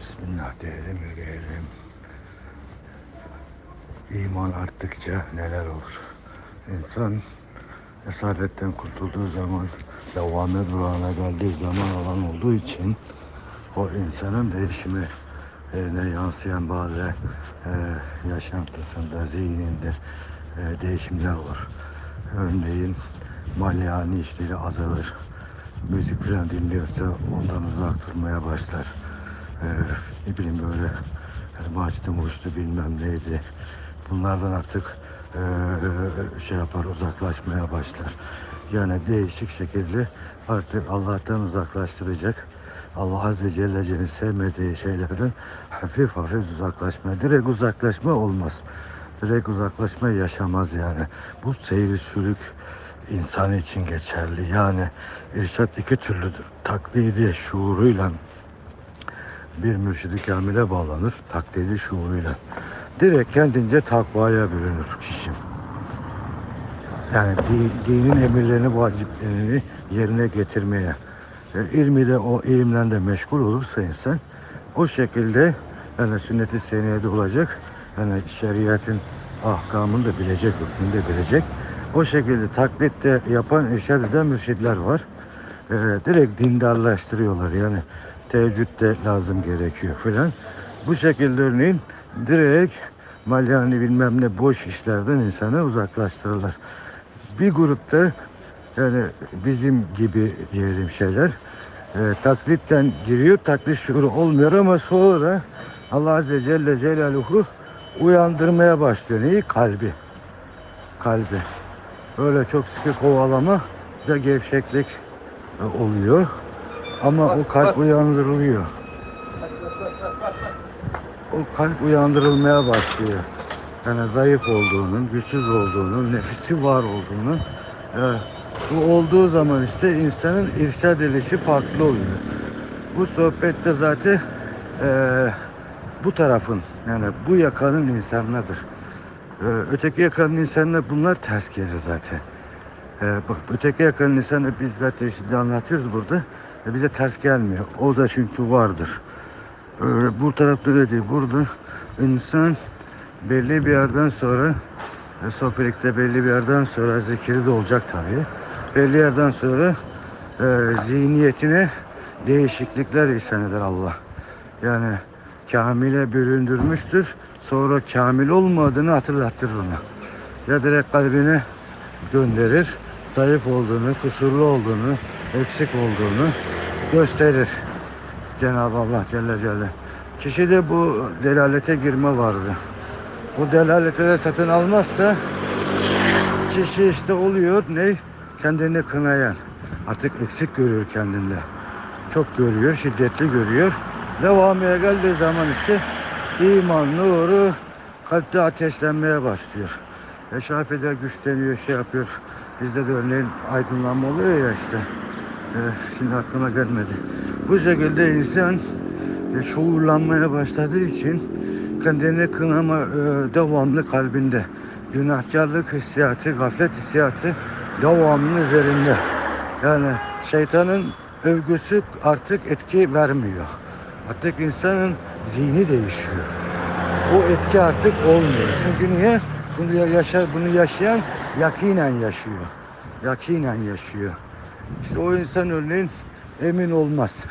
Bismillah diyelim yürüyelim. İman arttıkça neler olur? İnsan esaretten kurtulduğu zaman, devamlı durağına geldiği zaman olan olduğu için o insanın değişimi e, ne yansıyan bazı e, yaşantısında, zihninde e, değişimler olur. Örneğin malyani işleri azalır. Müzik falan dinliyorsa ondan uzak durmaya başlar. Ne bileyim böyle e, maçtı muştu bilmem neydi. Bunlardan artık e, şey yapar uzaklaşmaya başlar. Yani değişik şekilde artık Allah'tan uzaklaştıracak. Allah Azze Celle Celle'nin sevmediği şeylerden hafif hafif uzaklaşma. Direkt uzaklaşma olmaz. Direkt uzaklaşma yaşamaz yani. Bu seyri sülük insan için geçerli. Yani irşat iki türlüdür. Taklidi şuuruyla bir mürşidi kamile bağlanır. Taklidi şuuruyla. Direkt kendince takvaya bürünür kişi. Yani di- dinin emirlerini, vaciplerini yerine getirmeye. E, ilmi de o ilimden de meşgul olursa insan o şekilde yani sünnet-i seniyede olacak. Yani şeriatın ahkamını da bilecek, hükmünü de bilecek. O şekilde taklitte yapan, irşad eden mürşidler var. E, direkt dindarlaştırıyorlar. Yani teheccüd de lazım gerekiyor filan. Bu şekilde örneğin direkt malyani bilmem ne boş işlerden insanı uzaklaştırırlar. Bir grupta yani bizim gibi diyelim şeyler e, taklitten giriyor, taklit şuuru olmuyor ama sonra Allah Azze Celle Celaluhu uyandırmaya başlıyor. Neyi? Kalbi. Kalbi. Böyle çok sıkı kovalama da gevşeklik e, oluyor. Ama o kalp uyandırılıyor. O kalp uyandırılmaya başlıyor. Yani zayıf olduğunun, güçsüz olduğunun, nefisi var olduğunun e, bu olduğu zaman işte insanın irşad edilişi farklı oluyor. Bu sohbette zaten e, bu tarafın yani bu yakanın insanlardır. E, öteki yakanın insanlar bunlar ters gelir zaten. E, bak öteki yakanın insanı biz zaten şimdi anlatıyoruz burada. E, bize ters gelmiyor. O da çünkü vardır. E, bu tarafta öyle değil. Burada insan belli bir yerden sonra e, sofilikte belli bir yerden sonra zikri de olacak tabii. Belli yerden sonra e, zihniyetine değişiklikler ihsan eder Allah. Yani kamile büründürmüştür. Sonra kamil olmadığını hatırlattırır ona. Ya direkt kalbine gönderir. Zayıf olduğunu, kusurlu olduğunu, eksik olduğunu gösterir. Cenab-ı Allah Celle Celle. Kişide bu delalete girme vardı. Bu delaleti de satın almazsa kişi işte oluyor ne? Kendini kınayan. Artık eksik görüyor kendinde. Çok görüyor, şiddetli görüyor. Devamaya geldiği zaman işte iman nuru kalpte ateşlenmeye başlıyor. Eşafede güçleniyor, şey yapıyor. Bizde de örneğin aydınlanma oluyor ya işte. Ee, şimdi aklıma gelmedi. Bu şekilde insan e, şuurlanmaya başladığı için kendini kınama e, devamlı kalbinde. Günahkarlık hissiyatı, gaflet hissiyatı devamlı üzerinde. Yani şeytanın övgüsü artık etki vermiyor. Artık insanın zihni değişiyor. O etki artık olmuyor. Çünkü niye? Bunu ya- yaşa, bunu yaşayan yakinen yaşıyor. Yakinen yaşıyor. İşte o insan örneğin emin olmaz.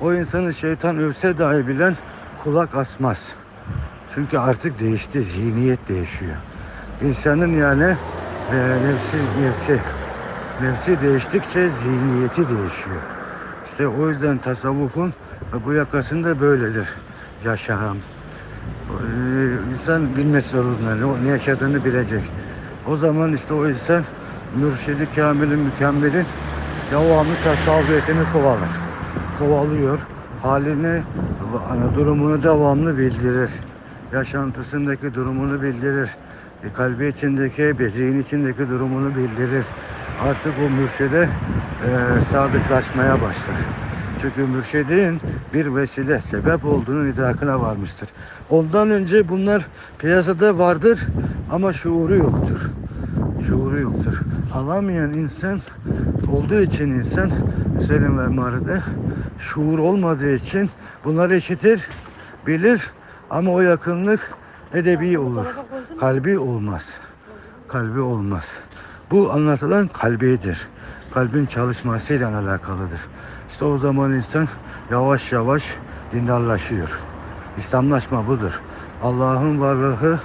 O insanı şeytan övse dahi bilen kulak asmaz. Çünkü artık değişti, zihniyet değişiyor. İnsanın yani e, nefsi, nefsi, nefsi değiştikçe zihniyeti değişiyor. İşte o yüzden tasavvufun bu yakasında böyledir. Yaşam. Ee, insan bilmesi zorunda, ne, yaşadığını bilecek. O zaman işte o insan mürşidi kamilin mükemmelin devamlı tasavvufiyetini kovalar. Kovalıyor. Halini, durumunu devamlı bildirir. Yaşantısındaki durumunu bildirir. E, kalbi içindeki, bir zihin içindeki durumunu bildirir. Artık o mürşide e, sadıklaşmaya başlar. Çünkü mürşidin bir vesile, sebep olduğunun idrakına varmıştır. Ondan önce bunlar piyasada vardır ama şuuru yoktur. Şuuru yoktur. Alamayan insan olduğu için insan Selim ve Maride şuur olmadığı için Bunları işitir, bilir ama o yakınlık edebi olur. Kalbi olmaz. Kalbi olmaz. Bu anlatılan kalbidir. Kalbin çalışmasıyla alakalıdır. İşte o zaman insan yavaş yavaş dindarlaşıyor. İslamlaşma budur. Allah'ın varlığı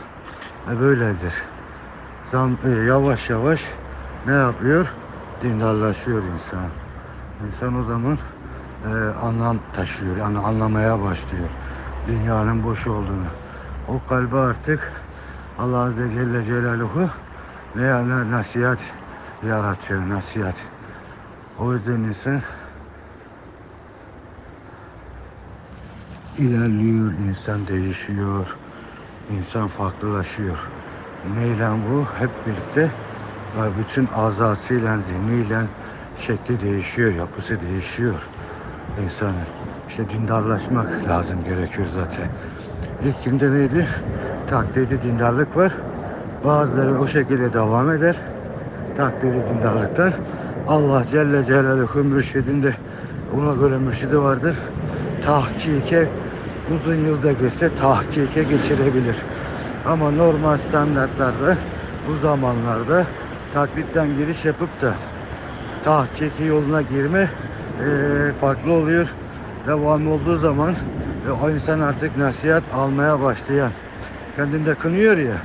e, böyledir. Zam, e, yavaş yavaş ne yapıyor? Dindarlaşıyor insan. İnsan o zaman e, anlam taşıyor. Yani anlamaya başlıyor. Dünyanın boş olduğunu. O kalbi artık Allah Azze Celle Celaluhu ne yani nasihat yaratıyor. Nasihat. O yüzden insan ilerliyor, insan değişiyor, insan farklılaşıyor. Neyle bu? Hep birlikte e, bütün azasıyla, zihniyle şekli değişiyor, yapısı değişiyor insanın. İşte dindarlaşmak lazım gerekiyor zaten. İlk günde neydi? Taklidi dindarlık var. Bazıları o şekilde devam eder. Taklidi dindarlıklar. Allah Celle Celaluhu mürşidinde ona göre mürşidi vardır. Tahkike uzun yılda geçse tahkike geçirebilir. Ama normal standartlarda bu zamanlarda taklitten giriş yapıp da tahkiki yoluna girme eee, farklı oluyor. Devam olduğu zaman e, o insan artık nasihat almaya başlayan kendinde kınıyor ya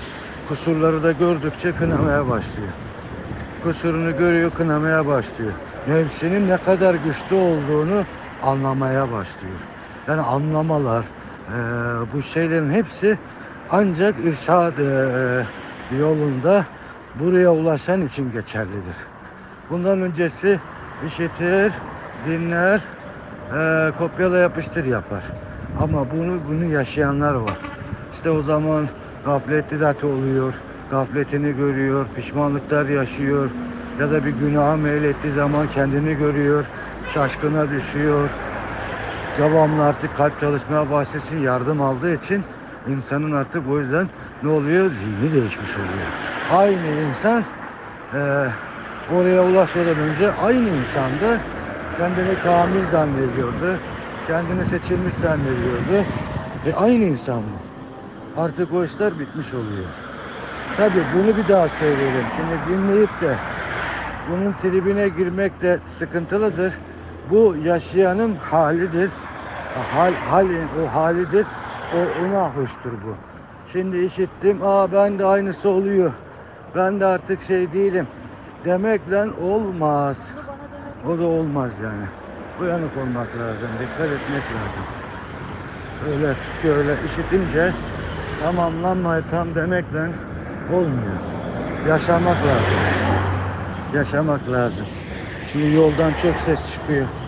kusurları da gördükçe kınamaya başlıyor. Kusurunu görüyor kınamaya başlıyor. Nefsinin ne kadar güçlü olduğunu anlamaya başlıyor. Yani anlamalar eee, bu şeylerin hepsi ancak irşad eee, yolunda buraya ulaşan için geçerlidir. Bundan öncesi işitir, dinler, eee kopyala yapıştır yapar. Ama bunu bunu yaşayanlar var. İşte o zaman gafletli zaten oluyor. Gafletini görüyor, pişmanlıklar yaşıyor. Ya da bir günaha meylettiği zaman kendini görüyor. Şaşkına düşüyor. Devamlı artık kalp çalışmaya başlasın yardım aldığı için insanın artık o yüzden ne oluyor? Zihni değişmiş oluyor. Aynı insan eee, oraya ulaşmadan önce aynı insanda kendini kamil zannediyordu. Kendini seçilmiş zannediyordu. E aynı insan bu. Artık o işler bitmiş oluyor. Tabi bunu bir daha söyleyelim. Şimdi dinleyip de bunun tribine girmek de sıkıntılıdır. Bu yaşayanın halidir. Hal, hali, o halidir. O ona hoştur bu. Şimdi işittim. Aa ben de aynısı oluyor. Ben de artık şey değilim. Demekle olmaz. O da olmaz yani. Uyanık olmak lazım. Dikkat etmek lazım. Öyle çünkü öyle işitince tamamlanmayı tam demekle olmuyor. Yaşamak lazım. Yaşamak lazım. Şimdi yoldan çok ses çıkıyor.